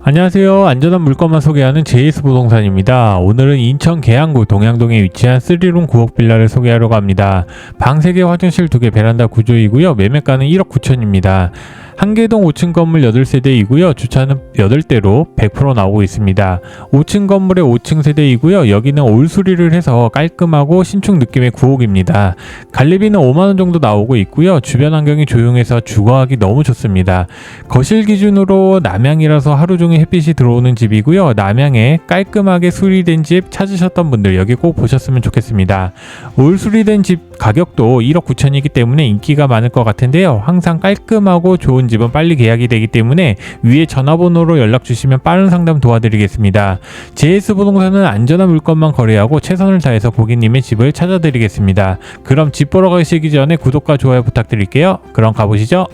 안녕하세요. 안전한 물건만 소개하는 JS 부동산입니다. 오늘은 인천 계양구 동양동에 위치한 3룸 9억 빌라를 소개하려고 합니다. 방 3개, 화장실 2개, 베란다 구조이고요. 매매가는 1억 9천입니다. 한계동 5층 건물 8세대이고요. 주차는 8대로 100% 나오고 있습니다. 5층 건물의 5층 세대이고요. 여기는 올 수리를 해서 깔끔하고 신축 느낌의 9옥입니다. 관리비는 5만원 정도 나오고 있고요. 주변 환경이 조용해서 주거하기 너무 좋습니다. 거실 기준으로 남향이라서 하루 종일 햇빛이 들어오는 집이고요. 남향에 깔끔하게 수리된 집 찾으셨던 분들 여기 꼭 보셨으면 좋겠습니다. 올 수리된 집 가격도 1억 9천이기 때문에 인기가 많을 것 같은데요. 항상 깔끔하고 좋은 집은 빨리 계약이 되기 때문에 위에 전화번호로 연락 주시면 빠른 상담 도와드리겠습니다. JS 부동산은 안전한 물건만 거래하고 최선을 다해서 고객님의 집을 찾아드리겠습니다. 그럼 집 보러 가시기 전에 구독과 좋아요 부탁드릴게요. 그럼 가보시죠.